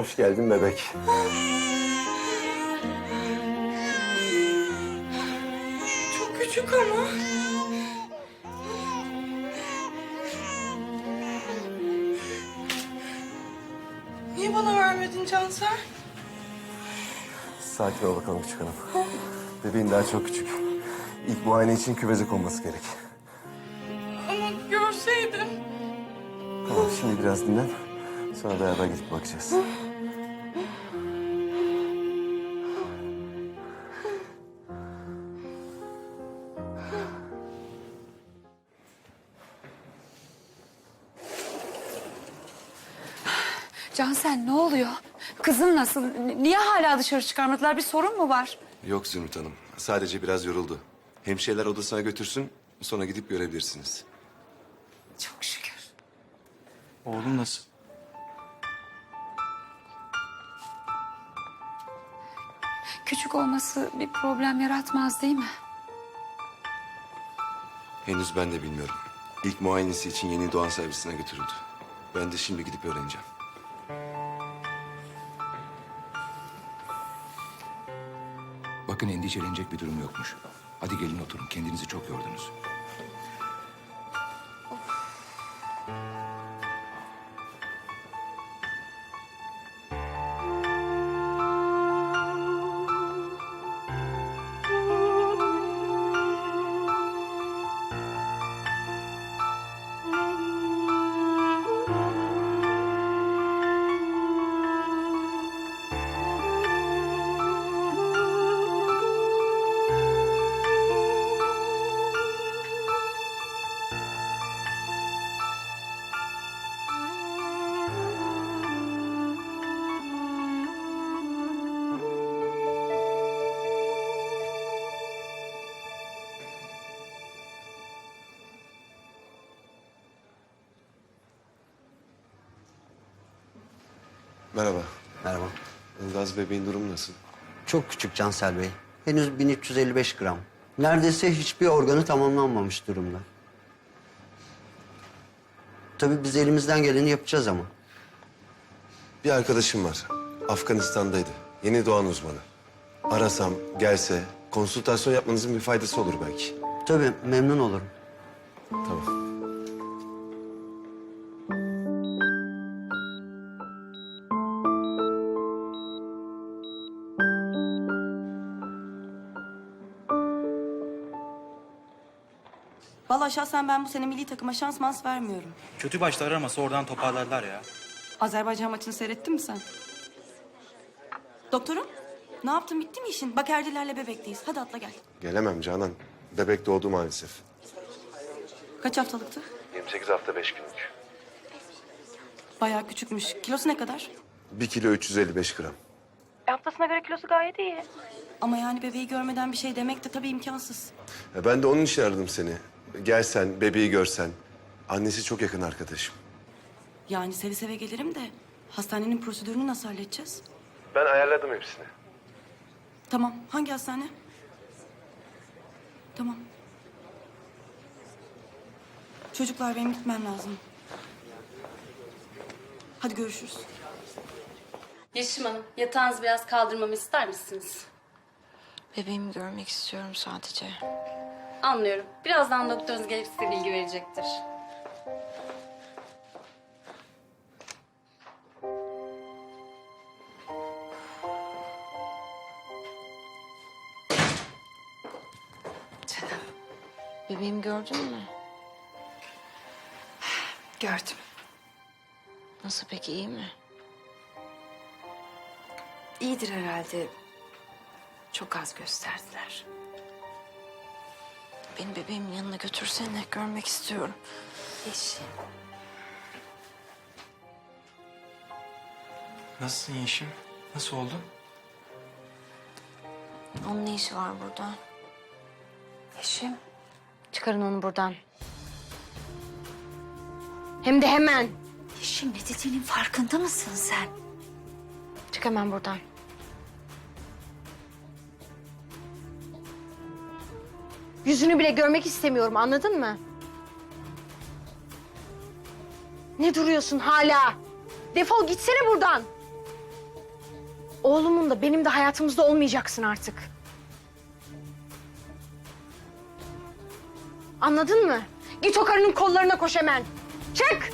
Hoş geldin bebek. Çok küçük ama. Niye bana vermedin Cansel? Sakin ol bakalım küçük hanım. Bebeğin daha çok küçük. İlk muayene için küveze konması gerek. Ama görseydim. Tamam şimdi biraz dinlen. Sonra beraber gidip bakacağız. Cansel ne oluyor? Kızın nasıl? Niye hala dışarı çıkarmadılar? Bir sorun mu var? Yok Zümrüt Hanım. Sadece biraz yoruldu. Hemşireler odasına götürsün, sonra gidip görebilirsiniz. Çok şükür. Oğlum nasıl? Küçük olması bir problem yaratmaz değil mi? Henüz ben de bilmiyorum. İlk muayenesi için yeni doğan servisine götürüldü. Ben de şimdi gidip öğreneceğim. Bakın endişelenecek bir durum yokmuş. Hadi gelin oturun. Kendinizi çok yordunuz. Merhaba. Merhaba. Ilgaz bebeğin durumu nasıl? Çok küçük Cansel Bey. Henüz 1355 gram. Neredeyse hiçbir organı tamamlanmamış durumda. Tabii biz elimizden geleni yapacağız ama. Bir arkadaşım var. Afganistan'daydı. Yeni doğan uzmanı. Arasam, gelse, konsültasyon yapmanızın bir faydası olur belki. Tabii memnun olurum. Tamam. Vallahi şahsen ben bu sene milli takıma şans mans vermiyorum. Kötü başlar ama sonradan toparlarlar ya. Azerbaycan maçını seyrettin mi sen? Doktorum, ne yaptın bitti mi işin? Bak erdilerle bebekteyiz. Hadi atla gel. Gelemem Canan. Bebek doğdu maalesef. Kaç haftalıktı? 28 hafta 5 günlük. Bayağı küçükmüş. Kilosu ne kadar? 1 kilo 355 gram. haftasına göre kilosu gayet iyi. Ama yani bebeği görmeden bir şey demek de tabii imkansız. Ya ben de onun için aradım seni. Gelsen, bebeği görsen. Annesi çok yakın arkadaşım. Yani seve seve gelirim de hastanenin prosedürünü nasıl halledeceğiz? Ben ayarladım hepsini. Tamam. Hangi hastane? Tamam. Çocuklar benim gitmem lazım. Hadi görüşürüz. Yeşim Hanım, yatağınızı biraz kaldırmamı ister misiniz? Bebeğimi görmek istiyorum sadece. Anlıyorum. Birazdan doktorunuz gelip size bilgi verecektir. Canım. Bebeğimi gördün mü? Gördüm. Nasıl peki iyi mi? İyidir herhalde. Çok az gösterdiler. Beni bebeğimin yanına götürsene. Görmek istiyorum. Yeşim. Nasılsın Yeşim? Nasıl oldu? Onun ne işi var burada? Yeşim. Çıkarın onu buradan. Hem de hemen. Yeşim ne dediğinin farkında mısın sen? Çık hemen buradan. Yüzünü bile görmek istemiyorum anladın mı? Ne duruyorsun hala? Defol gitsene buradan. Oğlumun da benim de hayatımızda olmayacaksın artık. Anladın mı? Git o karının kollarına koş hemen. Çık!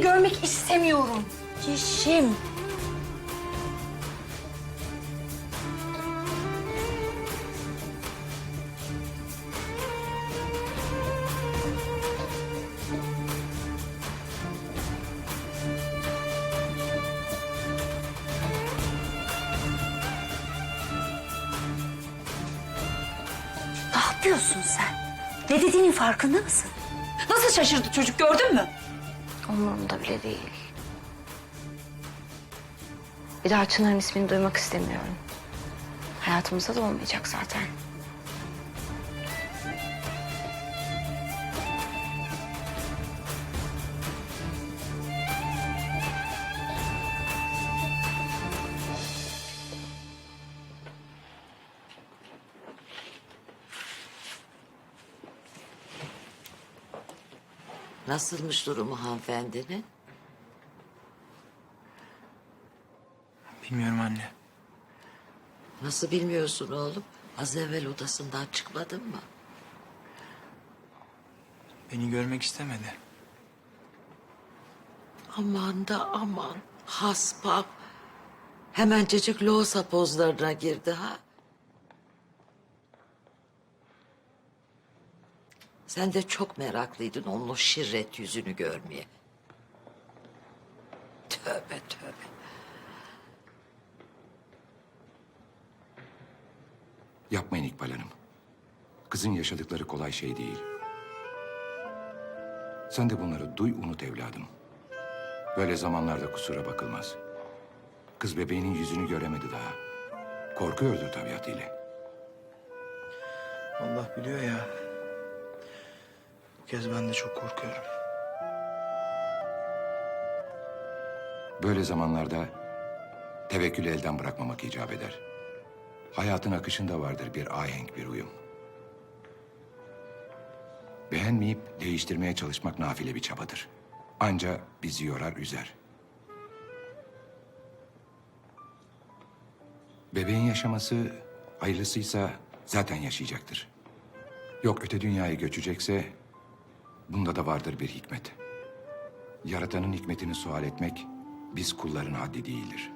Seni görmek istemiyorum. Yeşim. Ne yapıyorsun sen? Ne dediğinin farkında mısın? Nasıl şaşırdı çocuk gördün mü? Umurumda bile değil. Bir daha Çınar'ın ismini duymak istemiyorum. Hayatımızda da olmayacak zaten. Nasılmış durumu hanımefendinin? Bilmiyorum anne. Nasıl bilmiyorsun oğlum? Az evvel odasından çıkmadın mı? Beni görmek istemedi. Aman da aman. Haspam. Hemencecik loğusa pozlarına girdi ha. Sen de çok meraklıydın onun o şirret yüzünü görmeye. Tövbe tövbe. Yapmayın İkbal Hanım. Kızın yaşadıkları kolay şey değil. Sen de bunları duy unut evladım. Böyle zamanlarda kusura bakılmaz. Kız bebeğinin yüzünü göremedi daha. Korkuyordur tabiatıyla. Allah biliyor ya. Kez ben de çok korkuyorum. Böyle zamanlarda tevekkülü elden bırakmamak icap eder. Hayatın akışında vardır bir ahenk, bir uyum. Beğenmeyip değiştirmeye çalışmak nafile bir çabadır. Anca bizi yorar, üzer. Bebeğin yaşaması hayırlısıysa zaten yaşayacaktır. Yok öte dünyaya göçecekse bunda da vardır bir hikmet. Yaratanın hikmetini sual etmek biz kulların haddi değildir.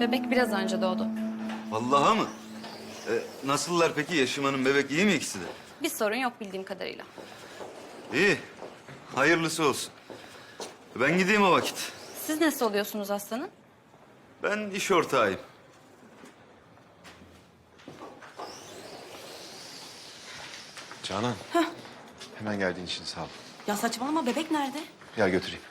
Bebek biraz önce doğdu. Vallahi mı? E, nasıllar peki Yaşım Hanım bebek iyi mi ikisi de? Bir sorun yok bildiğim kadarıyla. İyi. Hayırlısı olsun. Ben gideyim o vakit. Siz nasıl oluyorsunuz aslanım? Ben iş ortağıyım. Canan. Hemen geldiğin için sağ ol. Ya saçmalama bebek nerede? Gel götüreyim.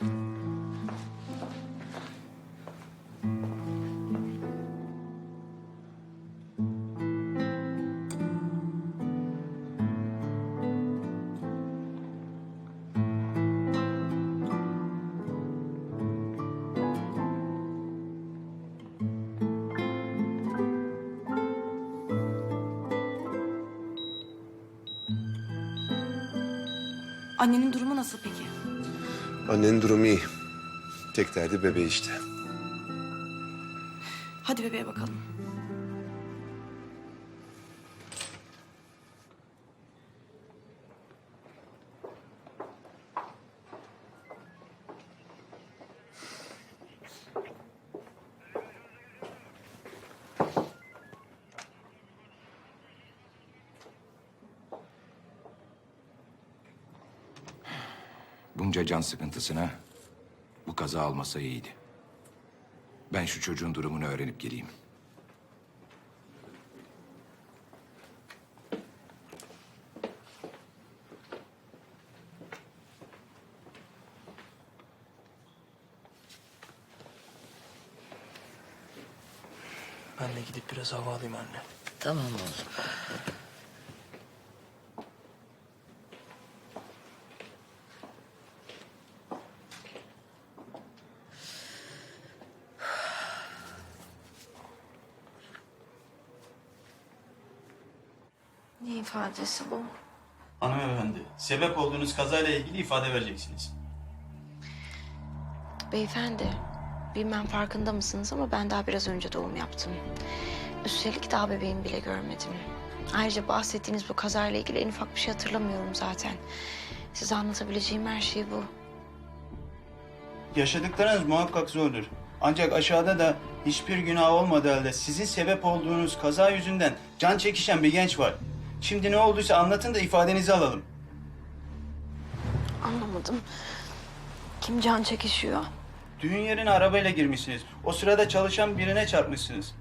Annenin durumu nasıl peki? Annenin durumu iyi. Tek derdi bebeği işte. Hadi bebeğe bakalım. Bunca can sıkıntısına bu kaza almasa iyiydi. Ben şu çocuğun durumunu öğrenip geleyim. Ben de gidip biraz hava alayım anne. Tamam oğlum. Ne ifadesi bu? Hanımefendi, sebep olduğunuz kazayla ilgili ifade vereceksiniz. Beyefendi, bilmem farkında mısınız ama ben daha biraz önce doğum yaptım. Üstelik daha bebeğimi bile görmedim. Ayrıca bahsettiğiniz bu kazayla ilgili en ufak bir şey hatırlamıyorum zaten. Size anlatabileceğim her şey bu. Yaşadıklarınız muhakkak zordur. Ancak aşağıda da hiçbir günah olmadığı halde sizin sebep olduğunuz kaza yüzünden can çekişen bir genç var. Şimdi ne olduysa anlatın da ifadenizi alalım. Anlamadım. Kim can çekişiyor? Düğün yerine arabayla girmişsiniz. O sırada çalışan birine çarpmışsınız.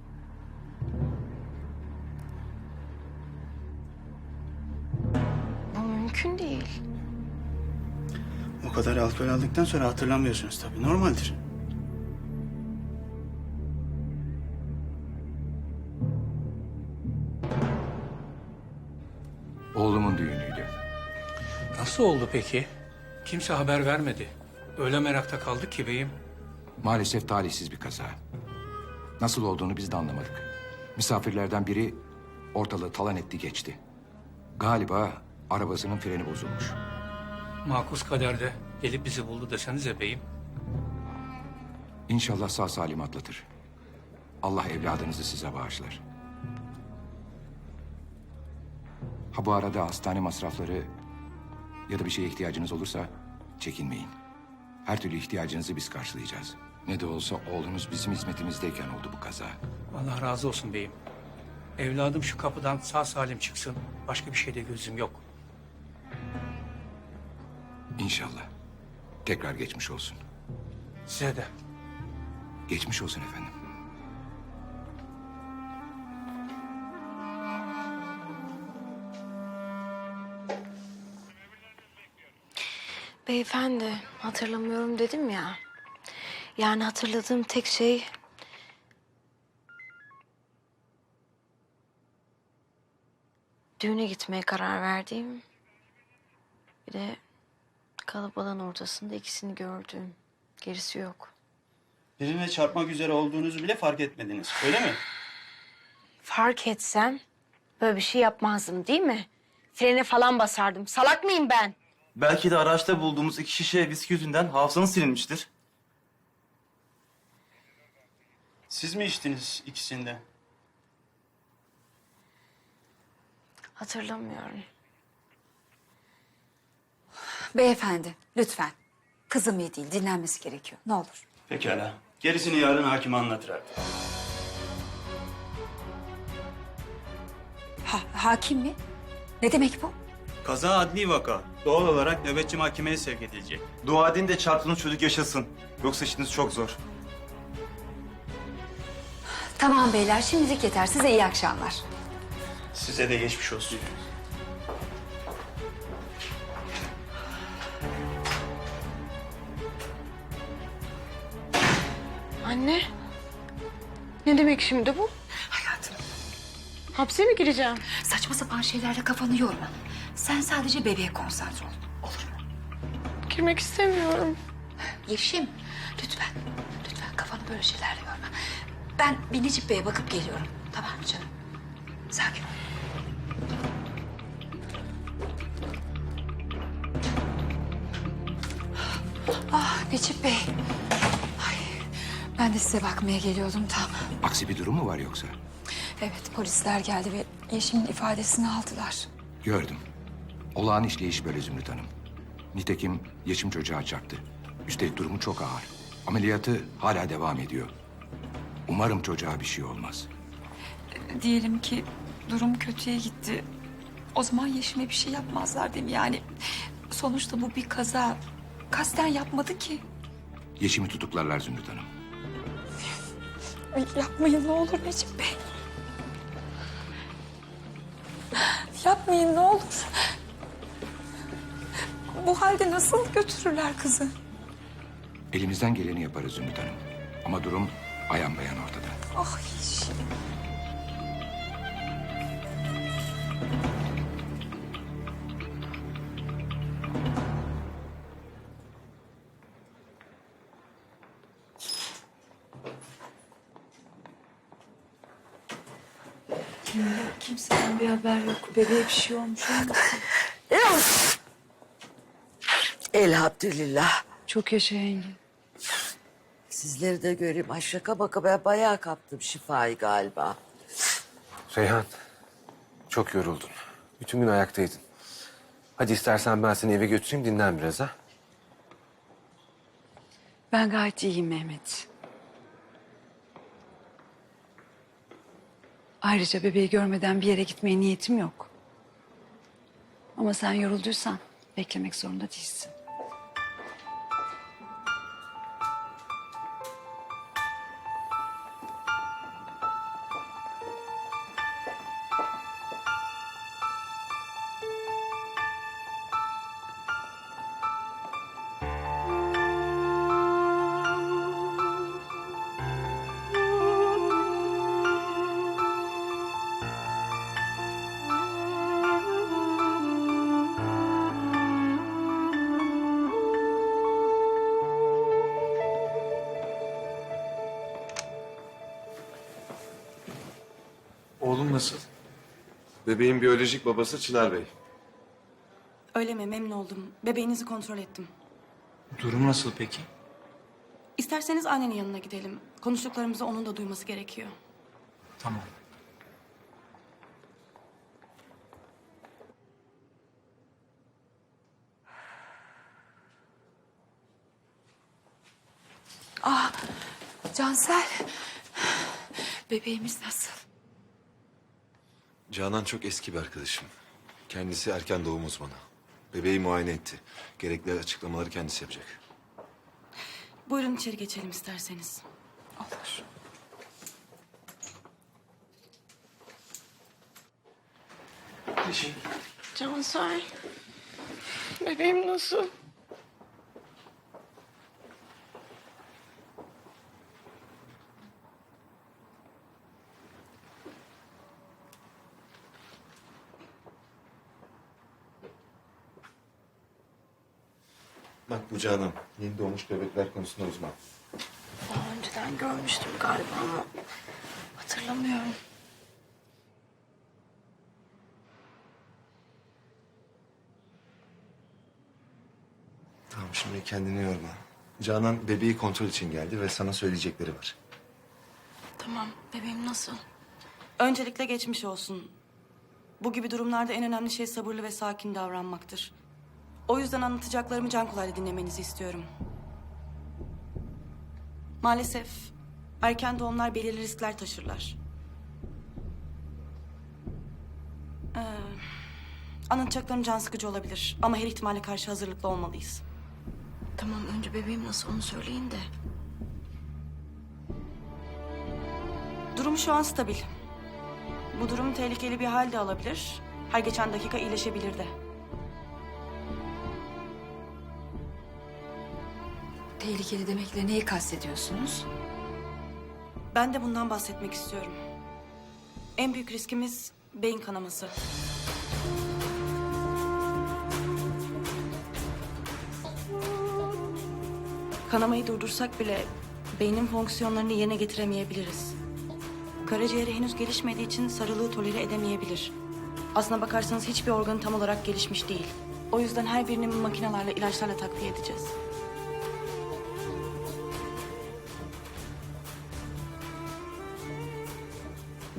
Bu mümkün değil. O kadar alkol aldıktan sonra hatırlamıyorsunuz tabii. Normaldir. Oğlumun düğünüydü. Nasıl oldu peki? Kimse haber vermedi. Öyle merakta kaldık ki beyim. Maalesef talihsiz bir kaza. Nasıl olduğunu biz de anlamadık. Misafirlerden biri ortalığı talan etti geçti. Galiba arabasının freni bozulmuş. Makus kaderde gelip bizi buldu desenize beyim. İnşallah sağ salim atlatır. Allah evladınızı size bağışlar. Ha bu arada hastane masrafları ya da bir şeye ihtiyacınız olursa çekinmeyin. Her türlü ihtiyacınızı biz karşılayacağız. Ne de olsa oğlunuz bizim hizmetimizdeyken oldu bu kaza. Allah razı olsun beyim. Evladım şu kapıdan sağ salim çıksın. Başka bir şeyde gözüm yok. İnşallah. Tekrar geçmiş olsun. Size de. Geçmiş olsun efendim. Beyefendi, hatırlamıyorum dedim ya. Yani hatırladığım tek şey... Düğüne gitmeye karar verdiğim... Bir de kalabalığın ortasında ikisini gördüğüm. Gerisi yok. Birine çarpmak üzere olduğunuzu bile fark etmediniz. Öyle mi? Fark etsem böyle bir şey yapmazdım değil mi? Frene falan basardım. Salak mıyım ben? Belki de araçta bulduğumuz iki şişe viski yüzünden hafızanız silinmiştir. Siz mi içtiniz ikisinde? Hatırlamıyorum. Beyefendi lütfen. Kızım iyi değil dinlenmesi gerekiyor ne olur. Pekala. Gerisini yarın hakime anlatır artık. Ha, hakim mi? Ne demek bu? Kaza adli vaka. Doğal olarak nöbetçi mahkemeye sevk edilecek. Dua edin de çarptığınız çocuk yaşasın. Yoksa işiniz çok zor. Tamam beyler şimdilik yeter size iyi akşamlar. Size de geçmiş olsun. Anne. Ne demek şimdi bu? Hayatım Hapse mi gireceğim? saçma sapan şeylerle kafanı yorma. Sen sadece bebeğe konsantre ol. Olur mu? Girmek istemiyorum. Yeşim lütfen. Lütfen kafanı böyle şeylerle yorma. Ben bir Necip Bey'e bakıp geliyorum. Tamam mı canım? Sakin ol. Ah Necip Bey. Ay, ben de size bakmaya geliyordum tam. Aksi bir durum mu var yoksa? Evet polisler geldi ve Yeşim'in ifadesini aldılar. Gördüm. Olağan işleyiş böyle Zümrüt Hanım. Nitekim Yeşim çocuğa çarptı. Üstelik durumu çok ağır. Ameliyatı hala devam ediyor. Umarım çocuğa bir şey olmaz. Diyelim ki durum kötüye gitti. O zaman Yeşim'e bir şey yapmazlar değil mi? Yani sonuçta bu bir kaza. Kasten yapmadı ki. Yeşim'i tutuklarlar Zümrüt Hanım. Ay, yapmayın ne olur Necip Bey. Yapmayın ne olur. Halde nasıl götürürler kızı? Elimizden geleni yaparız Zümrüt Hanım. Ama durum ayan beyan ortada. Ah Yeşim. Kimseden bir haber yok. Bebeğe bir şey olmuş olmasın? Elhamdülillah. Çok yaşa yenge. Sizleri de göreyim. Ay şaka baka ben bayağı kaptım şifayı galiba. Reyhan, çok yoruldun. Bütün gün ayaktaydın. Hadi istersen ben seni eve götüreyim dinlen biraz ha. Ben gayet iyiyim Mehmet. Ayrıca bebeği görmeden bir yere gitmeye niyetim yok. Ama sen yorulduysan beklemek zorunda değilsin. Nasıl? Bebeğin biyolojik babası Çınar Bey. Öyle mi? Memnun oldum. Bebeğinizi kontrol ettim. Durum nasıl peki? İsterseniz annenin yanına gidelim. Konuştuklarımızı onun da duyması gerekiyor. Tamam. Cansel, bebeğimiz nasıl? Canan çok eski bir arkadaşım. Kendisi erken doğum uzmanı. Bebeği muayene etti. Gerekli açıklamaları kendisi yapacak. Buyurun içeri geçelim isterseniz. Olur. Cansel. Bebeğim nasıl? Bu Canan. Yeni doğmuş bebekler konusunda uzman. Daha önceden görmüştüm galiba ama hatırlamıyorum. Tamam şimdi kendini yorma. Canan bebeği kontrol için geldi ve sana söyleyecekleri var. Tamam bebeğim nasıl? Öncelikle geçmiş olsun. Bu gibi durumlarda en önemli şey sabırlı ve sakin davranmaktır. O yüzden anlatacaklarımı can kulağıyla dinlemenizi istiyorum. Maalesef erken doğumlar belirli riskler taşırlar. Ee, anlatacaklarım can sıkıcı olabilir ama her ihtimale karşı hazırlıklı olmalıyız. Tamam önce bebeğim nasıl onu söyleyin de. Durum şu an stabil. Bu durum tehlikeli bir halde alabilir. Her geçen dakika iyileşebilir de. Tehlikeli demekle neyi kastediyorsunuz? Ben de bundan bahsetmek istiyorum. En büyük riskimiz beyin kanaması. Kanamayı durdursak bile beynin fonksiyonlarını yerine getiremeyebiliriz. Karaciğeri henüz gelişmediği için sarılığı tolere edemeyebilir. Aslına bakarsanız hiçbir organı tam olarak gelişmiş değil. O yüzden her birini makinelerle, ilaçlarla takviye edeceğiz.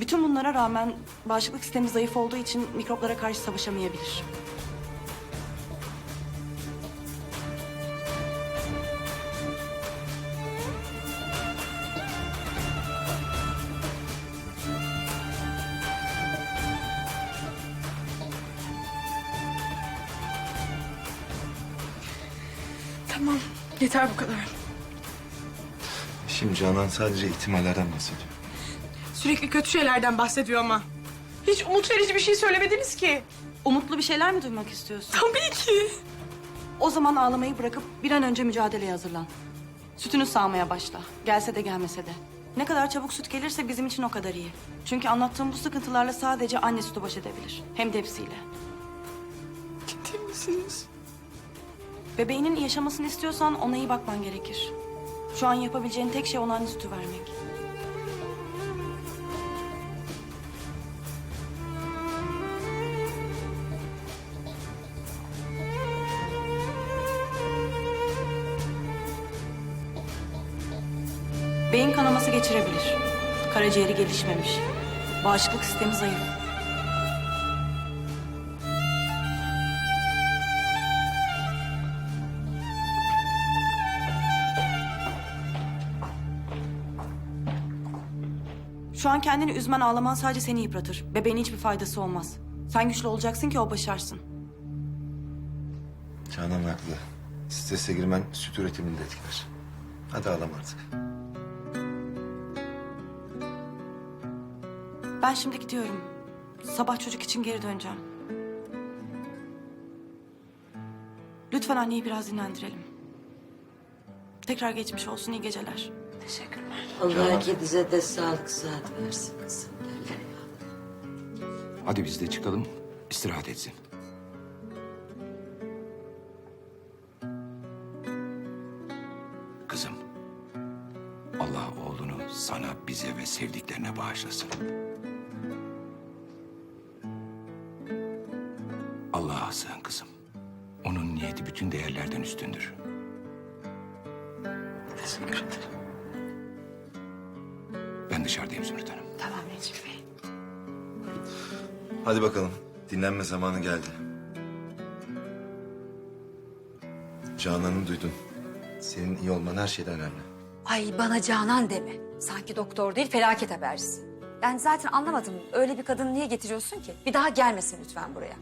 Bütün bunlara rağmen bağışıklık sistemi zayıf olduğu için mikroplara karşı savaşamayabilir. Tamam. Yeter bu kadar. Şimdi Canan sadece ihtimallerden bahsediyor. Sürekli kötü şeylerden bahsediyor ama. Hiç umut verici bir şey söylemediniz ki. Umutlu bir şeyler mi duymak istiyorsun? Tabii ki. O zaman ağlamayı bırakıp bir an önce mücadeleye hazırlan. Sütünü sağmaya başla. Gelse de gelmese de. Ne kadar çabuk süt gelirse bizim için o kadar iyi. Çünkü anlattığım bu sıkıntılarla sadece anne sütü baş edebilir. Hem de hepsiyle. Ciddi misiniz? Bebeğinin yaşamasını istiyorsan ona iyi bakman gerekir. Şu an yapabileceğin tek şey ona anne sütü vermek. Kanaması geçirebilir. Karaciğeri gelişmemiş. Bağışıklık sistemi zayıf. Şu an kendini üzmen ağlaman sadece seni yıpratır. Bebeğine hiçbir faydası olmaz. Sen güçlü olacaksın ki o başarsın. Canan haklı. Strese girmen süt üretimini de etkiler. Hadi ağlama artık. Ben şimdi gidiyorum. Sabah çocuk için geri döneceğim. Lütfen anneyi biraz dinlendirelim. Tekrar geçmiş olsun, iyi geceler. Teşekkürler. Allah ikinize de sağlık sıhhat versin kızım. Hadi biz de çıkalım, istirahat etsin. Kızım, Allah oğlunu sana, bize ve sevdiklerine bağışlasın. Üstündür. Teşekkür ederim. Ben dışarıdayım Zümrüt Hanım. Tamam Necip Bey. Hadi bakalım. Dinlenme zamanı geldi. Canan'ı duydun. Senin iyi olman her şeyden önemli. Ay bana Canan deme. Sanki doktor değil felaket habercisi. Ben zaten anlamadım. Öyle bir kadını niye getiriyorsun ki? Bir daha gelmesin lütfen buraya.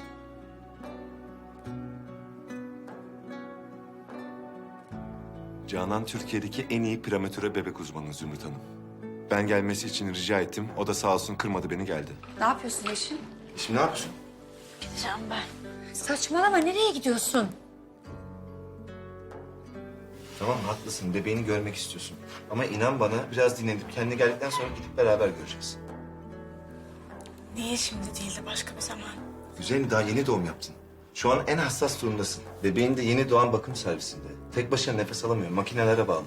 Canan Türkiye'deki en iyi prematüre bebek uzmanı Zümrüt Hanım. Ben gelmesi için rica ettim. O da sağ olsun kırmadı beni geldi. Ne yapıyorsun Yeşim? Şimdi ne yapıyorsun? Gideceğim ben. Saçmalama nereye gidiyorsun? Tamam haklısın. Bebeğini görmek istiyorsun. Ama inan bana biraz dinlenip kendine geldikten sonra gidip beraber göreceğiz. Niye şimdi değil de başka bir zaman? Güzelim daha yeni doğum yaptın. Şu an en hassas durumdasın. Bebeğin de yeni doğan bakım servisinde. Tek başına nefes alamıyor. Makinelere bağlı.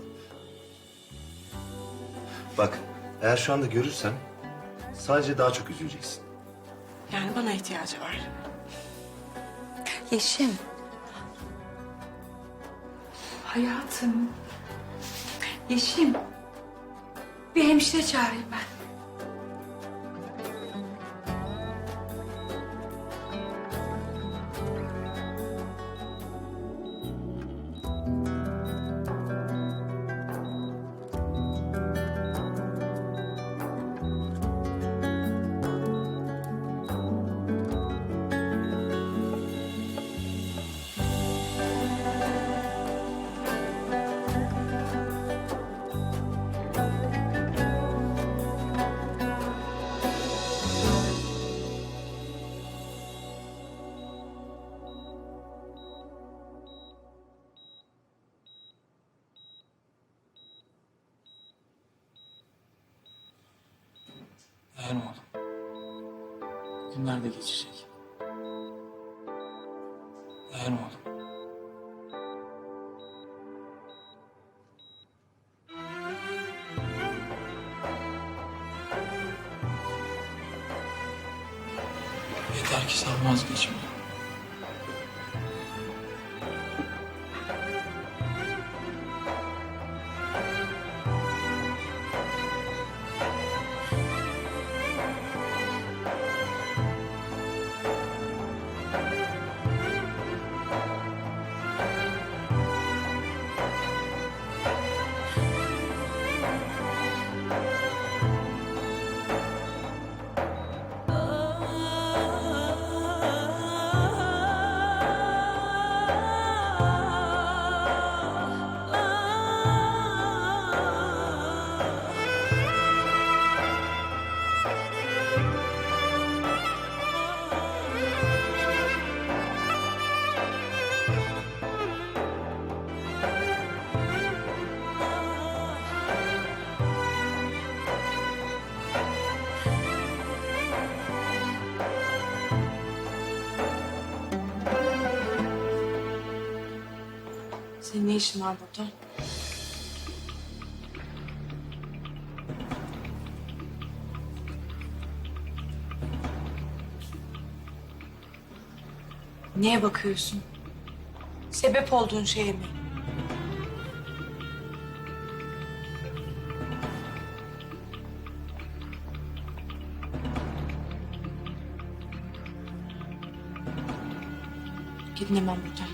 Bak eğer şu anda görürsem sadece daha çok üzüleceksin. Yani bana ihtiyacı var. Yeşim. Hayatım. Yeşim. Bir hemşire çağırayım ben. Geçecek. Dayan oğlum. Yeter ki sen vazgeçme. Senin ne işin var burada? Niye bakıyorsun? Sebep olduğun şeye mi? Gidin hemen buradan.